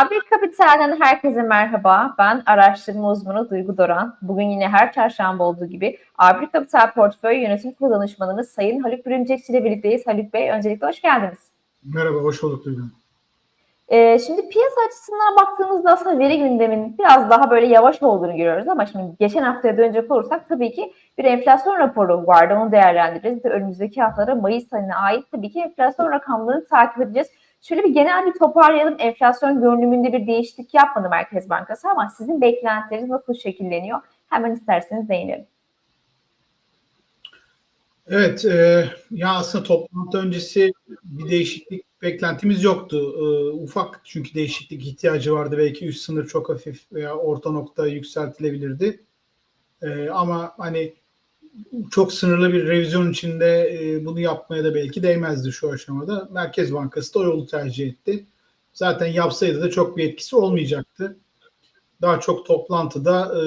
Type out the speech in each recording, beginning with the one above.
A1 Kapital'den herkese merhaba. Ben araştırma uzmanı Duygu Doran. Bugün yine her çarşamba olduğu gibi A1 Kapital Portföy Yönetim Kurulu Danışmanımız Sayın Haluk Bürümcekçi ile birlikteyiz. Haluk Bey öncelikle hoş geldiniz. Merhaba, hoş bulduk Duygu. Ee, şimdi piyasa açısından baktığımızda aslında veri gündeminin biraz daha böyle yavaş olduğunu görüyoruz ama şimdi geçen haftaya dönecek olursak tabii ki bir enflasyon raporu vardı onu değerlendireceğiz. Önümüzdeki haftada Mayıs ayına ait tabii ki enflasyon rakamlarını takip edeceğiz. Şöyle bir genel bir toparlayalım. Enflasyon görünümünde bir değişiklik yapmadı Merkez Bankası ama sizin beklentileriniz nasıl şekilleniyor? Hemen isterseniz değinelim. Evet, e, ya aslında toplantı öncesi bir değişiklik beklentimiz yoktu. E, ufak çünkü değişiklik ihtiyacı vardı. Belki üst sınır çok hafif veya orta nokta yükseltilebilirdi. E, ama hani çok sınırlı bir revizyon içinde e, bunu yapmaya da belki değmezdi şu aşamada. Merkez Bankası da o yolu tercih etti. Zaten yapsaydı da çok bir etkisi olmayacaktı. Daha çok toplantıda e,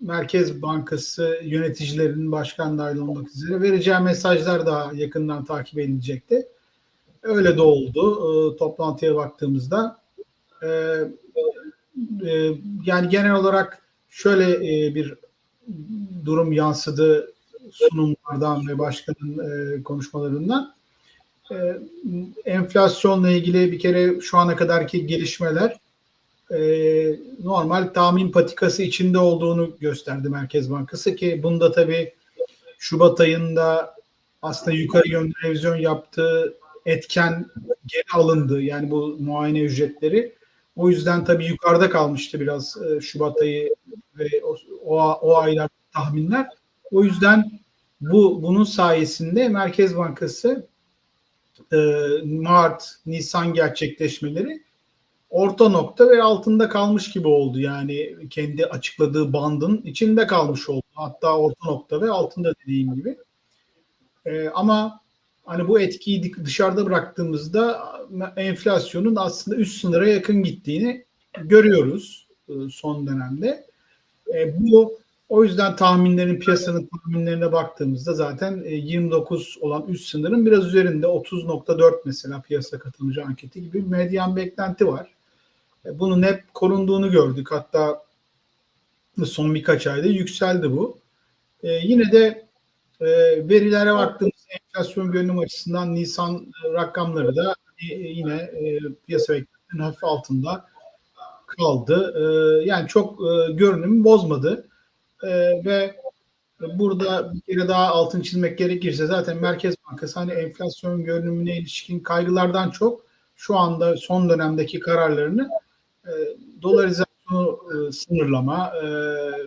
Merkez Bankası yöneticilerinin başkan dahil olmak üzere vereceği mesajlar daha yakından takip edilecekti. Öyle de oldu e, toplantıya baktığımızda. Yani genel olarak şöyle bir durum yansıdı sunumlardan ve başkanın e, konuşmalarından. E, enflasyonla ilgili bir kere şu ana kadarki gelişmeler e, normal tahmin patikası içinde olduğunu gösterdi Merkez Bankası ki bunda tabii Şubat ayında aslında yukarı yönlü revizyon yaptığı etken geri alındı. Yani bu muayene ücretleri. O yüzden tabii yukarıda kalmıştı biraz e, Şubat ayı ve o, o, o aylar tahminler. O yüzden bu bunun sayesinde Merkez Bankası e, Mart, Nisan gerçekleşmeleri orta nokta ve altında kalmış gibi oldu. Yani kendi açıkladığı bandın içinde kalmış oldu. Hatta orta nokta ve altında dediğim gibi. E, ama hani bu etkiyi dışarıda bıraktığımızda enflasyonun aslında üst sınıra yakın gittiğini görüyoruz e, son dönemde. E, bu o yüzden tahminlerin piyasanın tahminlerine baktığımızda zaten 29 e, olan üst sınırın biraz üzerinde 30.4 mesela piyasa katılımcı anketi gibi bir medyan beklenti var. E, bunun hep korunduğunu gördük. Hatta son birkaç ayda yükseldi bu. Yine de e, verilere baktığımızda enflasyon görünüm açısından Nisan rakamları da yine e, piyasa beklentinin hafif altında kaldı. E, yani çok e, görünümü bozmadı. E, ve burada bir kere daha altın çizmek gerekirse zaten Merkez Bankası hani enflasyon görünümüne ilişkin kaygılardan çok şu anda son dönemdeki kararlarını e, dolarizasyonu e, sınırlama, e,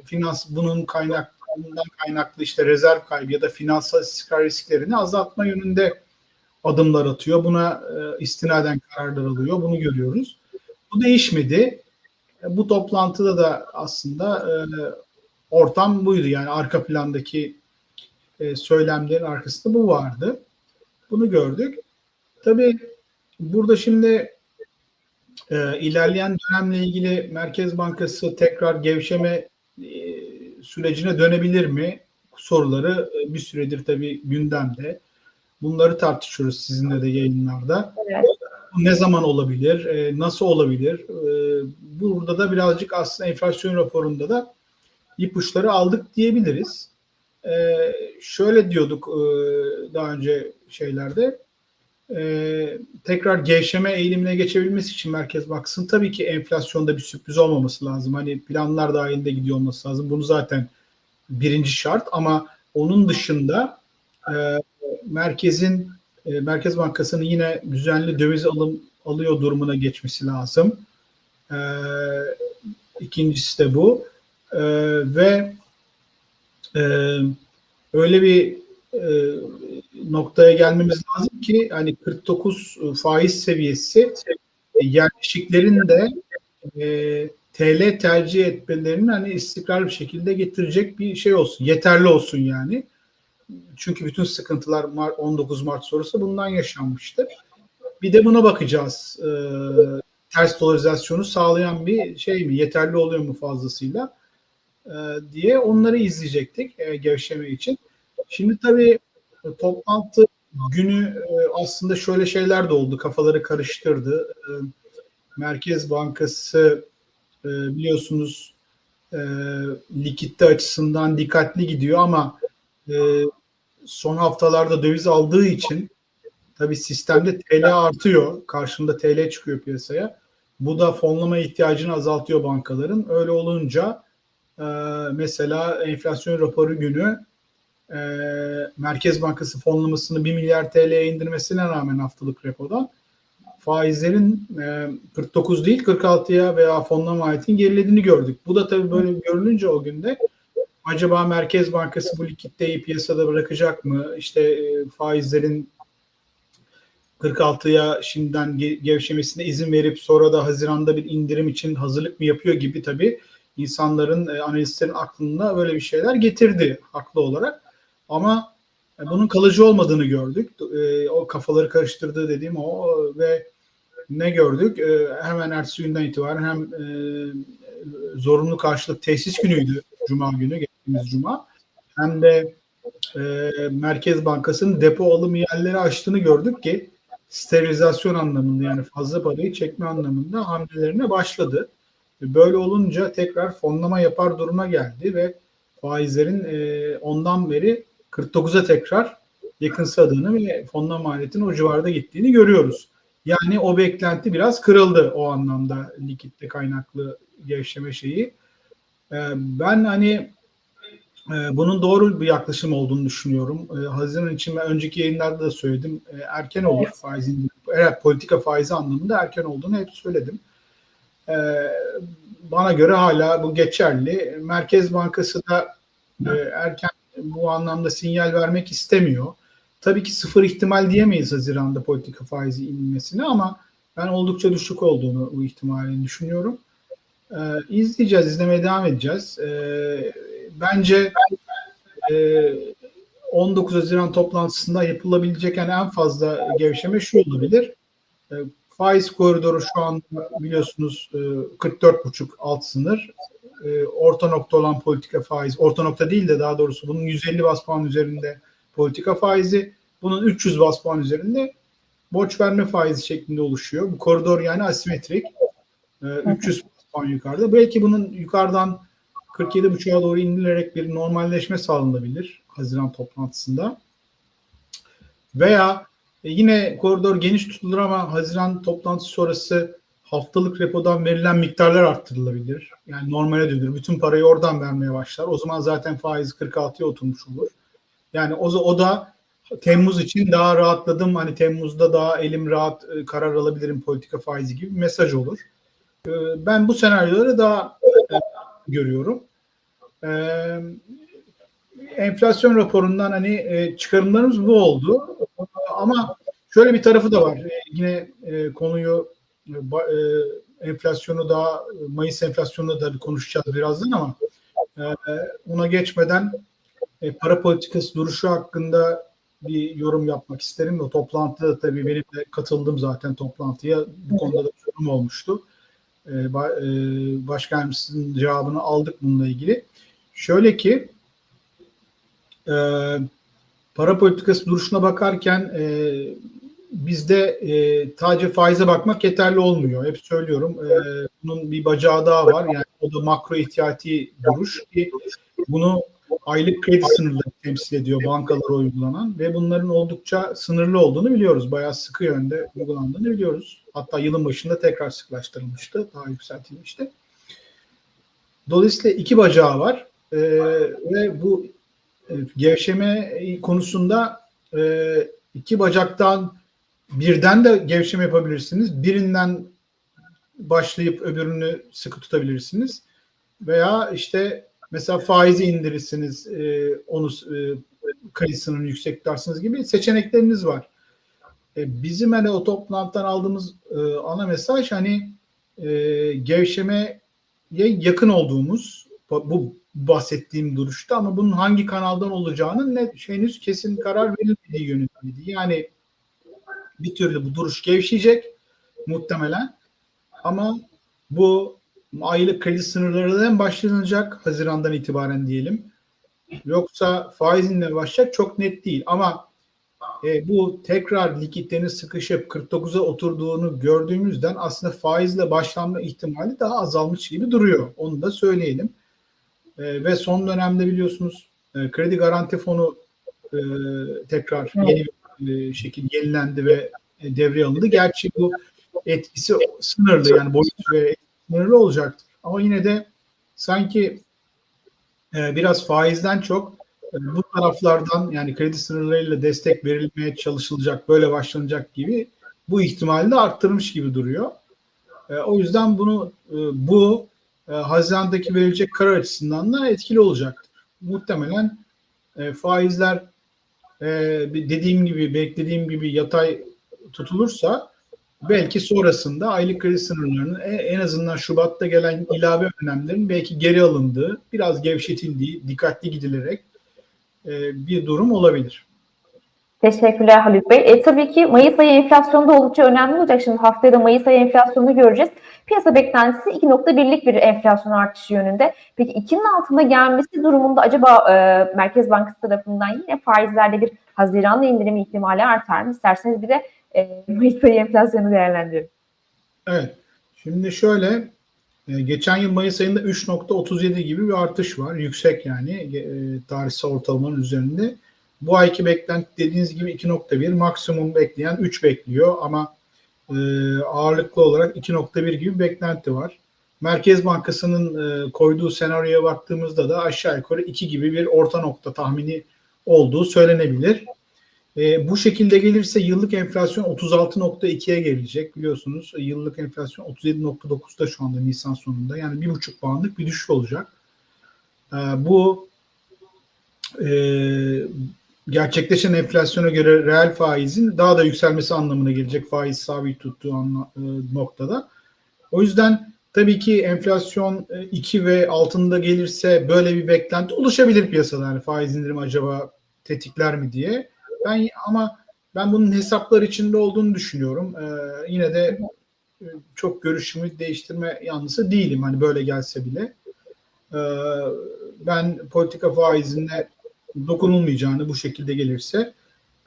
finans bunun kaynak bundan kaynaklı işte rezerv kaybı ya da finansal istikrar risklerini azaltma yönünde adımlar atıyor. Buna e, istinaden kararlar alıyor. Bunu görüyoruz. Bu değişmedi. E, bu toplantıda da aslında e, ortam buydu. Yani arka plandaki e, söylemlerin arkasında bu vardı. Bunu gördük. Tabii burada şimdi e, ilerleyen dönemle ilgili Merkez Bankası tekrar gevşeme e, sürecine dönebilir mi? Soruları e, bir süredir tabii gündemde. Bunları tartışıyoruz sizinle de yayınlarda. Evet. Ne zaman olabilir? E, nasıl olabilir? E, burada da birazcık aslında enflasyon raporunda da ipuçları aldık diyebiliriz. Şöyle diyorduk daha önce şeylerde e, tekrar gevşeme eğilimine geçebilmesi için Merkez Bankası'nın tabii ki enflasyonda bir sürpriz olmaması lazım. Hani planlar dahilinde gidiyor olması lazım. Bunu zaten birinci şart ama onun dışında e, merkezin e, Merkez Bankası'nın yine düzenli döviz alım alıyor durumuna geçmesi lazım. E, ikincisi de bu. E, ve e, öyle bir e, noktaya gelmemiz lazım ki hani 49 faiz seviyesi yerleşiklerin de e, TL tercih etmelerini hani istikrarlı bir şekilde getirecek bir şey olsun. Yeterli olsun yani. Çünkü bütün sıkıntılar 19 Mart sonrası bundan yaşanmıştır. Bir de buna bakacağız. E, ters dolarizasyonu sağlayan bir şey mi? Yeterli oluyor mu fazlasıyla? E, diye onları izleyecektik e, gevşeme için. Şimdi tabii toplantı günü e, aslında şöyle şeyler de oldu. Kafaları karıştırdı. E, Merkez Bankası e, biliyorsunuz e, likitte açısından dikkatli gidiyor ama e, son haftalarda döviz aldığı için tabii sistemde TL artıyor. Karşında TL çıkıyor piyasaya. Bu da fonlama ihtiyacını azaltıyor bankaların. Öyle olunca e, mesela enflasyon raporu günü e, Merkez Bankası fonlamasını 1 milyar TL'ye indirmesine rağmen haftalık repodan faizlerin e, 49 değil 46'ya veya fonlama maliyetin gerilediğini gördük. Bu da tabii böyle görülünce o günde acaba Merkez Bankası bu likiditeyi piyasada bırakacak mı? İşte e, faizlerin 46'ya şimdiden ge- gevşemesine izin verip sonra da Haziran'da bir indirim için hazırlık mı yapıyor gibi tabii insanların, e, analistlerin aklına böyle bir şeyler getirdi haklı olarak. Ama e, bunun kalıcı olmadığını gördük. E, o kafaları karıştırdığı dediğim o ve ne gördük? E, hemen ertesi günden itibaren hem e, zorunlu karşılık tesis günüydü Cuma günü, geçtiğimiz Cuma. Hem de e, Merkez Bankası'nın depo alım yerleri açtığını gördük ki sterilizasyon anlamında yani fazla parayı çekme anlamında hamlelerine başladı. Böyle olunca tekrar fonlama yapar duruma geldi ve faizlerin e, ondan beri 49'a tekrar yakınsadığını ve fonlama maliyetinin o civarda gittiğini görüyoruz. Yani o beklenti biraz kırıldı o anlamda likitte kaynaklı gevşeme şeyi. E, ben hani e, bunun doğru bir yaklaşım olduğunu düşünüyorum. E, Haziran için ben önceki yayınlarda da söyledim. E, erken olur Evet. faizin, evet, politika faizi anlamında erken olduğunu hep söyledim. Bana göre hala bu geçerli. Merkez Bankası da e, erken bu anlamda sinyal vermek istemiyor. Tabii ki sıfır ihtimal diyemeyiz Haziran'da politika faizi inmesine ama ben oldukça düşük olduğunu bu ihtimalini düşünüyorum. Ee, izleyeceğiz, izlemeye devam edeceğiz. Ee, bence e, 19 Haziran toplantısında yapılabilecek yani en fazla gevşeme şu olabilir. E, faiz koridoru şu an biliyorsunuz e, 44,5 alt sınır. E, orta nokta olan politika faiz, orta nokta değil de daha doğrusu bunun 150 bas puan üzerinde politika faizi, bunun 300 bas puan üzerinde borç verme faizi şeklinde oluşuyor. Bu koridor yani asimetrik. E, 300 bas puan yukarıda. Belki bunun yukarıdan 47.5'a doğru indirilerek bir normalleşme sağlanabilir Haziran toplantısında. Veya e, yine koridor geniş tutulur ama Haziran toplantısı sonrası haftalık repodan verilen miktarlar arttırılabilir. Yani normale dönür. Bütün parayı oradan vermeye başlar. O zaman zaten faiz 46'ya oturmuş olur. Yani o, o da Temmuz için daha rahatladım. Hani Temmuz'da daha elim rahat e, karar alabilirim politika faizi gibi bir mesaj olur. E, Ben bu senaryoları daha e, görüyorum. Enflasyon raporundan hani çıkarımlarımız bu oldu. Ama şöyle bir tarafı da var. Yine konuyu e, enflasyonu daha Mayıs enflasyonunu da konuşacağız birazdan ama e, ona geçmeden e, para politikası duruşu hakkında bir yorum yapmak isterim. O toplantıda tabii benim de katıldım zaten toplantıya. Bu konuda da bir yorum olmuştu. E, ba- e, Başkanımızın cevabını aldık bununla ilgili. Şöyle ki e, para politikası duruşuna bakarken e, bizde e, sadece faize bakmak yeterli olmuyor. Hep söylüyorum. E, bunun bir bacağı daha var. Yani o da makro ihtiyati duruş ki bunu aylık kredi sınırları temsil ediyor bankalara uygulanan ve bunların oldukça sınırlı olduğunu biliyoruz. Bayağı sıkı yönde uygulandığını biliyoruz. Hatta yılın başında tekrar sıklaştırılmıştı. Daha yükseltilmişti. Dolayısıyla iki bacağı var. E, ve bu e, gevşeme konusunda e, iki bacaktan birden de gevşeme yapabilirsiniz. Birinden başlayıp öbürünü sıkı tutabilirsiniz. Veya işte mesela faizi indirirsiniz, e, onu e, kayısının yüksek tutarsınız gibi seçenekleriniz var. E, bizim hani o toplantıdan aldığımız e, ana mesaj hani e, gevşemeye yakın olduğumuz bu bahsettiğim duruşta ama bunun hangi kanaldan olacağının net henüz kesin karar verilmediği yönündeydi. Yani bir türlü bu duruş gevşeyecek muhtemelen ama bu aylık kredi sınırlarından başlanacak Haziran'dan itibaren diyelim. Yoksa faizinle başlayacak çok net değil ama e, bu tekrar likiditenin sıkışıp 49'a oturduğunu gördüğümüzden aslında faizle başlanma ihtimali daha azalmış gibi duruyor. Onu da söyleyelim. E, ve son dönemde biliyorsunuz e, kredi garanti fonu e, tekrar Evet. yeni bir e, şekilde yenilendi ve e, devreye alındı. Gerçi bu etkisi sınırlı yani boyut ve sınırlı olacaktır. Ama yine de sanki e, biraz faizden çok e, bu taraflardan yani kredi sınırlarıyla destek verilmeye çalışılacak, böyle başlanacak gibi bu ihtimali arttırmış gibi duruyor. O yüzden bunu bu e, Haziran'daki verilecek karar açısından da etkili olacaktır. Muhtemelen faizler e, bir dediğim gibi beklediğim gibi yatay tutulursa belki sonrasında aylık kredi sınırlarının e- en azından Şubat'ta gelen ilave önlemlerin belki geri alındığı, biraz gevşetildiği, dikkatli gidilerek e, bir durum olabilir. Teşekkürler Haluk Bey. E, tabii ki Mayıs ayı enflasyonu da oldukça önemli olacak. Şimdi haftaya da Mayıs ayı enflasyonunu göreceğiz. Piyasa beklentisi 2.1'lik bir enflasyon artışı yönünde. Peki 2'nin altında gelmesi durumunda acaba e, Merkez Bankası tarafından yine faizlerde bir Haziran'da indirimi ihtimali artar mı? İsterseniz bir de e, Mayıs ayı enflasyonu değerlendirelim. Evet. Şimdi şöyle e, geçen yıl Mayıs ayında 3.37 gibi bir artış var. Yüksek yani e, tarihsel ortalamanın üzerinde. Bu ayki beklenti dediğiniz gibi 2.1 maksimum bekleyen 3 bekliyor ama e, ağırlıklı olarak 2.1 gibi beklenti var. Merkez Bankası'nın e, koyduğu senaryoya baktığımızda da aşağı yukarı 2 gibi bir orta nokta tahmini olduğu söylenebilir. E, bu şekilde gelirse yıllık enflasyon 36.2'ye gelecek. Biliyorsunuz yıllık enflasyon 37.9'da şu anda Nisan sonunda. Yani bir buçuk puanlık bir düşüş olacak. E, bu e, gerçekleşen enflasyona göre reel faizin daha da yükselmesi anlamına gelecek faiz sabit tuttuğu anla, e, noktada. O yüzden tabii ki enflasyon 2 ve altında gelirse böyle bir beklenti oluşabilir piyasada. Yani faiz indirimi acaba tetikler mi diye. Ben ama ben bunun hesaplar içinde olduğunu düşünüyorum. Ee, yine de e, çok görüşümü değiştirme yanlısı değilim. Hani böyle gelse bile. Ee, ben politika faizine dokunulmayacağını bu şekilde gelirse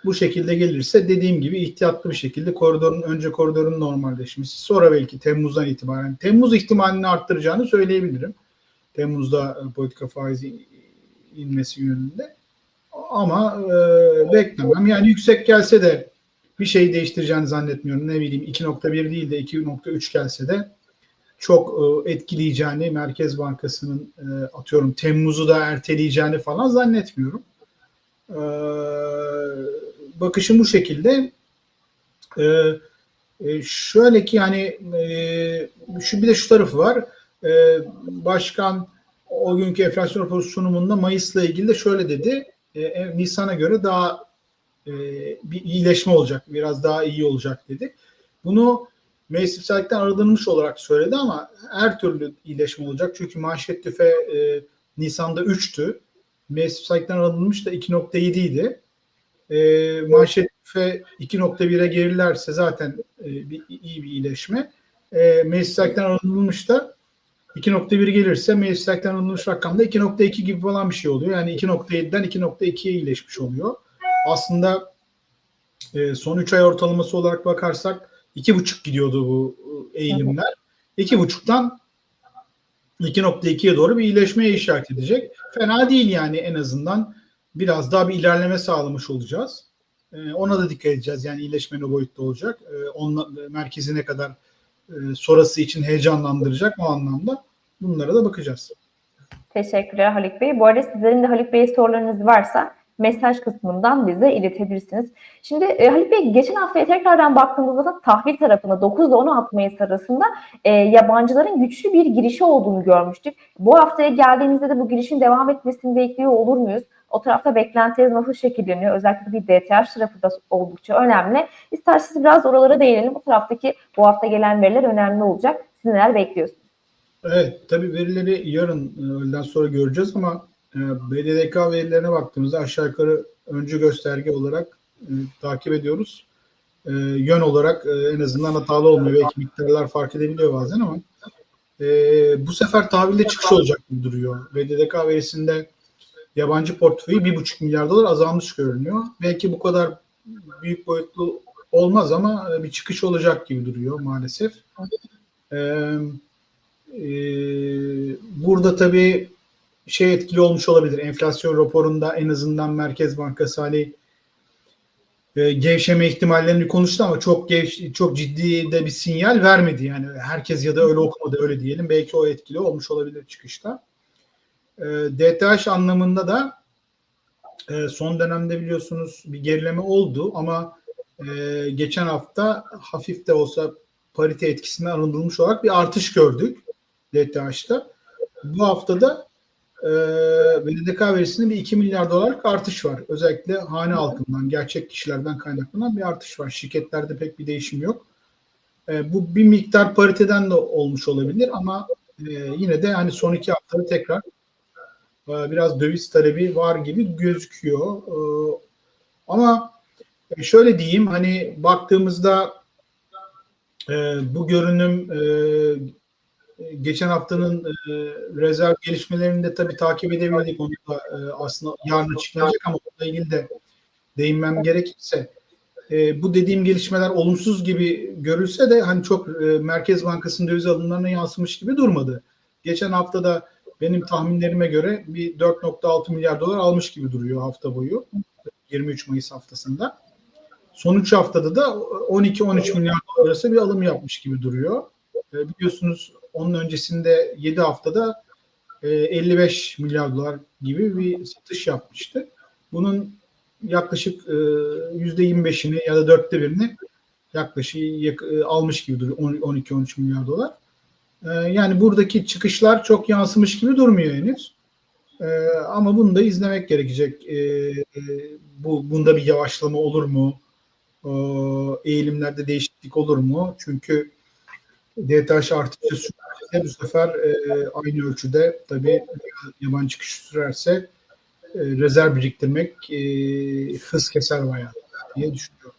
bu şekilde gelirse dediğim gibi ihtiyatlı bir şekilde koridorun önce koridorun normalleşmesi sonra belki Temmuz'dan itibaren Temmuz ihtimalini arttıracağını söyleyebilirim. Temmuz'da e, politika faizi inmesi yönünde. Ama e, beklemem. Yani yüksek gelse de bir şey değiştireceğini zannetmiyorum. Ne bileyim 2.1 değil de 2.3 gelse de çok e, etkileyeceğini Merkez Bankası'nın e, atıyorum Temmuz'u da erteleyeceğini falan zannetmiyorum. E, bakışım bu şekilde. Şöyle ki yani şu bir de şu tarafı var. Başkan o günkü enflasyon raporu sunumunda Mayıs'la ilgili de şöyle dedi. Nisan'a göre daha bir iyileşme olacak, biraz daha iyi olacak dedi. Bunu mevsimsellikten arındırılmış olarak söyledi ama her türlü iyileşme olacak. Çünkü manşet tüfe e, Nisan'da 3'tü. Mevsimsellikten arındırılmış da 2.7 idi. E, manşet tüfe 2.1'e gerilerse zaten e, bir, iyi bir iyileşme. E, mevsimsellikten arındırılmış da 2.1 gelirse mevsimsellikten alınmış rakamda 2.2 gibi falan bir şey oluyor. Yani 2.7'den 2.2'ye iyileşmiş oluyor. Aslında e, son 3 ay ortalaması olarak bakarsak 2.5 gidiyordu bu eğilimler. 2.5'tan 2.2'ye doğru bir iyileşmeye işaret edecek. Fena değil yani en azından biraz daha bir ilerleme sağlamış olacağız. E, ona da dikkat edeceğiz. Yani iyileşmenin o boyutta olacak. E, onunla, merkezi ne kadar e, sonrası için heyecanlandıracak o anlamda. Bunlara da bakacağız. Teşekkürler Haluk Bey. Bu arada sizlerin de Haluk Bey'e sorularınız varsa mesaj kısmından bize iletebilirsiniz. Şimdi e, Haluk Bey geçen haftaya tekrardan baktığımızda da tahvil tarafında 9 ile 16 Mayıs arasında e, yabancıların güçlü bir girişi olduğunu görmüştük. Bu haftaya geldiğimizde de bu girişin devam etmesini bekliyor olur muyuz? O tarafta beklentileriniz nasıl şekilleniyor? Özellikle bir DTH tarafı da oldukça önemli. İsterseniz biraz oralara değinelim. O taraftaki bu hafta gelen veriler önemli olacak. Siz neler bekliyorsunuz? Evet, tabii verileri yarın öğleden sonra göreceğiz ama e, BDDK verilerine baktığımızda aşağı yukarı öncü gösterge olarak e, takip ediyoruz. E, yön olarak e, en azından hatalı olmuyor. Belki miktarlar fark edebiliyor bazen ama e, bu sefer tahvilde çıkış olacak gibi duruyor. BDDK verisinde yabancı portföyü 1,5 milyar dolar azalmış görünüyor. Belki bu kadar büyük boyutlu olmaz ama bir çıkış olacak gibi duruyor maalesef. Ee, e, burada tabii şey etkili olmuş olabilir. Enflasyon raporunda en azından Merkez Bankası hani e, gevşeme ihtimallerini konuştu ama çok gevş, çok ciddi de bir sinyal vermedi. Yani herkes ya da öyle okumadı öyle diyelim. Belki o etkili olmuş olabilir çıkışta. E, DTH anlamında da e, son dönemde biliyorsunuz bir gerileme oldu ama e, geçen hafta hafif de olsa parite etkisinden arındırılmış olarak bir artış gördük DTH'ta. Bu haftada e, BDDK verisinde bir 2 milyar dolarlık artış var. Özellikle hane halkından, gerçek kişilerden kaynaklanan bir artış var. Şirketlerde pek bir değişim yok. E, bu bir miktar pariteden de olmuş olabilir ama e, yine de hani son iki haftada tekrar e, biraz döviz talebi var gibi gözüküyor. E, ama şöyle diyeyim hani baktığımızda e, bu görünüm e, geçen haftanın e, rezerv gelişmelerini de tabii takip edebildik. Onu da e, aslında yarın açıklanacak ama onunla ilgili de değinmem gerekirse e, bu dediğim gelişmeler olumsuz gibi görülse de hani çok e, Merkez Bankası'nın döviz alımlarına yansımış gibi durmadı. Geçen haftada benim tahminlerime göre bir 4.6 milyar dolar almış gibi duruyor hafta boyu. 23 Mayıs haftasında. Son 3 haftada da 12-13 milyar dolar arası bir alım yapmış gibi duruyor. E, biliyorsunuz onun öncesinde 7 haftada e, 55 milyar dolar gibi bir satış yapmıştı. Bunun yaklaşık e, %25'ini ya da dörtte birini yaklaşık yak- almış gibi duruyor 12-13 milyar dolar. E, yani buradaki çıkışlar çok yansımış gibi durmuyor henüz. E, ama bunu da izlemek gerekecek. E, e, bu bunda bir yavaşlama olur mu? E, eğilimlerde değişiklik olur mu? Çünkü DTH artışı sürerse bu sefer e, aynı ölçüde tabii yabancı çıkış sürerse e, rezerv biriktirmek e, hız keser bayağı diye düşünüyorum.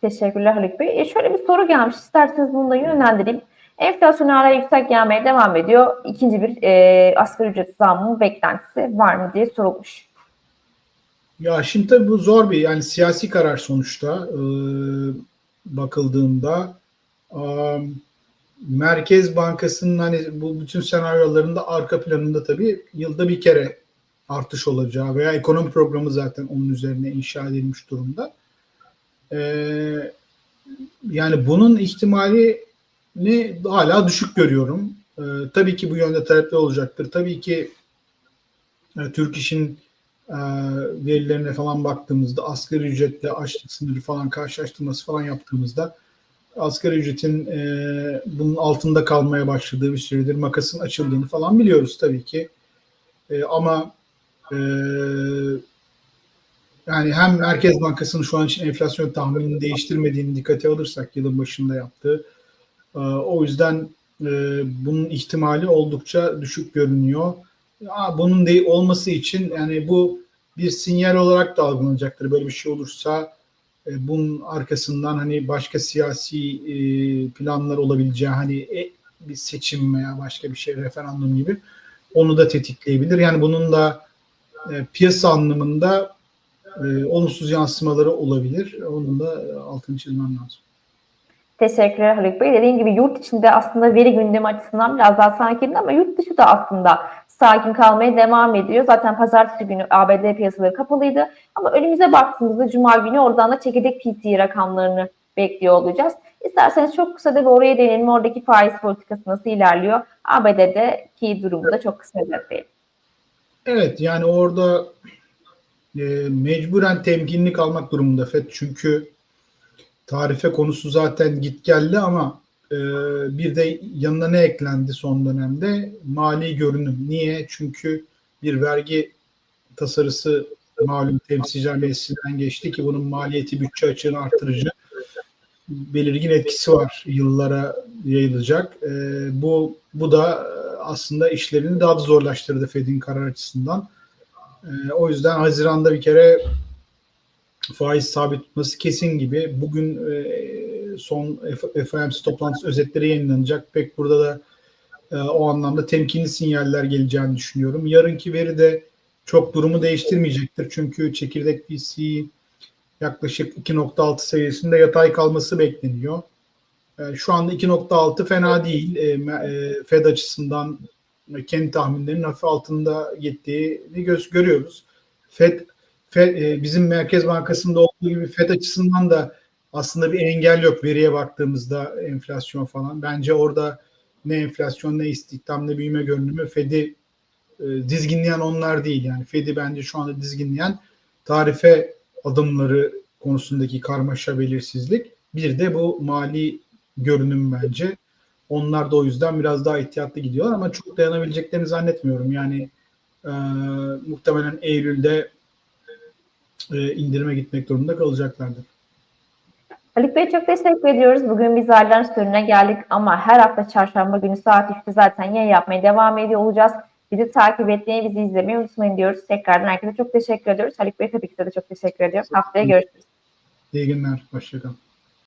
Teşekkürler Haluk Bey. E şöyle bir soru gelmiş. İsterseniz bunu da yönlendireyim. Enflasyon hala yüksek gelmeye devam ediyor. İkinci bir e, asgari ücret zammının beklentisi var mı diye sorulmuş. Ya şimdi tabii bu zor bir yani siyasi karar sonuçta e, bakıldığında Merkez Bankası'nın hani bu bütün senaryolarında arka planında tabii yılda bir kere artış olacağı veya ekonomi programı zaten onun üzerine inşa edilmiş durumda. Ee, yani bunun ihtimalini hala düşük görüyorum. Ee, tabii ki bu yönde talepli olacaktır. Tabii ki e, Türk İş'in e, verilerine falan baktığımızda asgari ücretle açlık sınırı falan karşılaştırması falan yaptığımızda asgari ücretin e, bunun altında kalmaya başladığı bir süredir makasın açıldığını falan biliyoruz tabii ki. E, ama e, yani hem Merkez Bankası'nın şu an için enflasyon tahminini değiştirmediğini dikkate alırsak yılın başında yaptığı e, o yüzden e, bunun ihtimali oldukça düşük görünüyor. Ya, bunun de olması için yani bu bir sinyal olarak da algılanacaktır. Böyle bir şey olursa bunun arkasından hani başka siyasi e, planlar olabileceği hani e, bir seçim veya başka bir şey referandum gibi onu da tetikleyebilir. Yani bunun da e, piyasa anlamında e, olumsuz yansımaları olabilir. Onun da e, altını çizmem lazım. Teşekkürler Haluk Bey. Dediğim gibi yurt içinde aslında veri gündemi açısından biraz daha sakin ama yurt dışı da aslında sakin kalmaya devam ediyor. Zaten pazartesi günü ABD piyasaları kapalıydı. Ama önümüze baktığımızda Cuma günü oradan da çekirdek PCE rakamlarını bekliyor olacağız. İsterseniz çok kısa da bir oraya değinelim. Oradaki faiz politikası nasıl ilerliyor? ABD'deki durumu da çok kısa özetleyelim. Evet yani orada e, mecburen temkinli kalmak durumunda FED. Çünkü tarife konusu zaten git geldi ama e, bir de yanına ne eklendi son dönemde? Mali görünüm. Niye? Çünkü bir vergi tasarısı malum temsilciler meclisinden geçti ki bunun maliyeti bütçe açığını artırıcı belirgin etkisi var yıllara yayılacak. E, bu bu da aslında işlerini daha da zorlaştırdı Fed'in karar açısından. E, o yüzden Haziran'da bir kere faiz sabit tutması kesin gibi. Bugün e, son FOMC toplantısı özetleri yayınlanacak. Pek burada da e, o anlamda temkinli sinyaller geleceğini düşünüyorum. Yarınki veri de çok durumu değiştirmeyecektir. Çünkü çekirdek PC yaklaşık 2.6 seviyesinde yatay kalması bekleniyor. E, Şu anda 2.6 fena değil. E, e, Fed açısından kendi tahminlerinin hafif altında gittiğini göz görüyoruz. Fed, bizim Merkez Bankası'nda olduğu gibi Fed açısından da aslında bir engel yok veriye baktığımızda enflasyon falan. Bence orada ne enflasyon ne istihdam ne büyüme görünümü Fed'i e, dizginleyen onlar değil. Yani Fed'i bence şu anda dizginleyen tarife adımları konusundaki karmaşa belirsizlik. Bir de bu mali görünüm bence. Onlar da o yüzden biraz daha ihtiyatlı gidiyorlar ama çok dayanabileceklerini zannetmiyorum. Yani e, muhtemelen Eylül'de e, indirime gitmek durumunda kalacaklardır. Haluk Bey çok teşekkür ediyoruz. Bugün biz ayrılan sonuna geldik ama her hafta çarşamba günü saat 3'te zaten yayın yapmaya devam ediyor olacağız. Bizi takip etmeyi, bizi izlemeyi unutmayın diyoruz. Tekrardan herkese çok teşekkür ediyoruz. Haluk Bey tabii ki de çok teşekkür ediyorum. Haftaya görüşürüz. İyi günler. Hoşçakalın.